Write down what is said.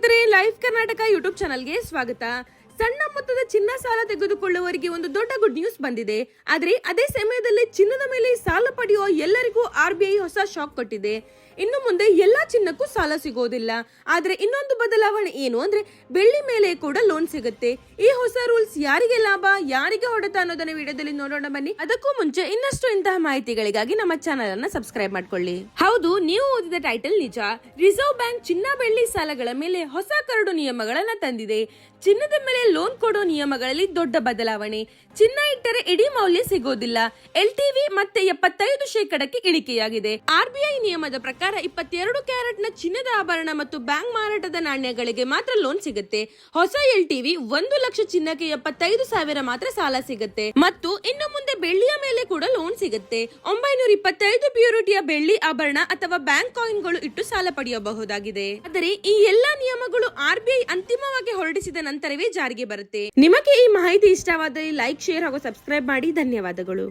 ಸ್ನೇಹಿತರೆ life Karnataka YouTube ಚಾನಲ್ಗೆ ಸ್ವಾಗತ. ಸಣ್ಣ ಮೊತ್ತದ ಚಿನ್ನ ಸಾಲ ತೆಗೆದುಕೊಳ್ಳುವವರಿಗೆ ಒಂದು ದೊಡ್ಡ ಗುಡ್ ನ್ಯೂಸ್ ಬಂದಿದೆ. ಆದರೆ ಅದೇ ಸಮಯದಲ್ಲಿ ಚಿನ್ನದ ಮೇಲೆ ಸಾಲ ಪಡೆಯುವ ಎಲ್ಲರಿಗೂ ಆರ್ ಬಿ ಐ ಹೊಸ ಶಾಕ್ ಕೊಟ್ಟಿದೆ. ಇನ್ನು ಮುಂದೆ ಎಲ್ಲಾ ಚಿನ್ನಕ್ಕೂ ಸಾಲ ಸಿಗೋದಿಲ್ಲ. ಆದರೆ ಇನ್ನೊಂದು ಬದಲಾವಣೆ ಏನು ಅಂದ್ರೆ ಬೆಳ್ಳಿ ಮೇಲೆ ಕೂಡ ಲೋನ್ ಸಿಗುತ್ತೆ. ಈ ಹೊಸ ರೂಲ್ಸ್ ಯಾರಿಗೆ ಲಾಭ, ಯಾರಿಗೆ ಹೊಡೆತ ಅನ್ನೋದನ್ನ ವಿಡಿಯೋದಲ್ಲಿ ನೋಡೋಣ ಬನ್ನಿ. ಅದಕ್ಕೂ ಮುಂಚೆ ಇನ್ನಷ್ಟು ಇಂತಹ ಮಾಹಿತಿಗಳಿಗಾಗಿ ನಮ್ಮ ಚಾನಲ್ ಅನ್ನ ಸಬ್ಸ್ಕ್ರೈಬ್ ಮಾಡ್ಕೊಳ್ಳಿ. ಹೌದು, ನೀವು ಓದಿದ ಟೈಟಲ್ ನಿಜ. ರಿಸರ್ವ್ ಬ್ಯಾಂಕ್ ಚಿನ್ನ ಬೆಳ್ಳಿ ಸಾಲಗಳ ಮೇಲೆ ಹೊಸ ಕರಡು ನಿಯಮಗಳನ್ನ ತಂದಿದೆ. ಚಿನ್ನದ ಮೇಲೆ ಲೋನ್ ಕೊಡೋ ನಿಯಮಗಳಲ್ಲಿ ದೊಡ್ಡ ಬದಲಾವಣೆ. ಚಿನ್ನ ಇಟ್ಟರೆ ಇಡೀ ಮೌಲ್ಯ ಸಿಗೋದಿಲ್ಲ. ಎಲ್ಟಿವಿ ಮತ್ತೆ ಎಪ್ಪತ್ತೈದು ಶೇಕಡಕ್ಕೆ ಇಳಿಕೆಯಾಗಿದೆ. ಆರ್ಬಿಐ ನಿಯಮದ ಪ್ರಕಾರ ಇಪ್ಪತ್ತೆರಡು ಕ್ಯಾರೆಟ್ನ ಚಿನ್ನದ ಆಭರಣ ಮತ್ತು ಬ್ಯಾಂಕ್ ಮಾರಾಟದ ನಾಣ್ಯಗಳಿಗೆ ಮಾತ್ರ ಲೋನ್ ಸಿಗುತ್ತೆ. ಹೊಸ ಎಲ್ಟಿವಿ ಒಂದು ಲಕ್ಷ ಚಿನ್ನಕ್ಕೆ ಎಪ್ಪತ್ತೈದು ಸಾವಿರ ಮಾತ್ರ ಸಾಲ ಸಿಗುತ್ತೆ. ಮತ್ತು ಇನ್ನು ಮುಂದೆ ಬೆಳ್ಳಿಯ ಮೇಲೆ ಕೂಡ ಲೋನ್ ಸಿಗುತ್ತೆ. ಒಂಬೈನೂರ ಇಪ್ಪತ್ತೈದು ಪ್ಯೂರಿಟಿಯ ಬೆಳ್ಳಿ ಆಭರಣ ಅಥವಾ ಬ್ಯಾಂಕ್ ಕಾಯಿನ್ಗಳು ಇಟ್ಟು ಸಾಲ ಪಡೆಯಬಹುದಾಗಿದೆ. ಆದರೆ ಈ ಎಲ್ಲಾ ನಿಯಮಗಳು ಆರ್ಬಿಐ ಅಂತಿಮವಾಗಿ ಹೊರಡಿಸಿದ ನಂತರವೇ ಜಾರಿಗೆ ಬರುತ್ತೆ? ನಿಮಗೆ ಈ ಮಾಹಿತಿ ಇಷ್ಟವಾದಲ್ಲಿ ಲೈಕ್ ಶೇರ್ ಹಾಗೂ ಸಬ್ಸ್ಕ್ರೈಬ್ ಮಾಡಿ. ಧನ್ಯವಾದಗಳು.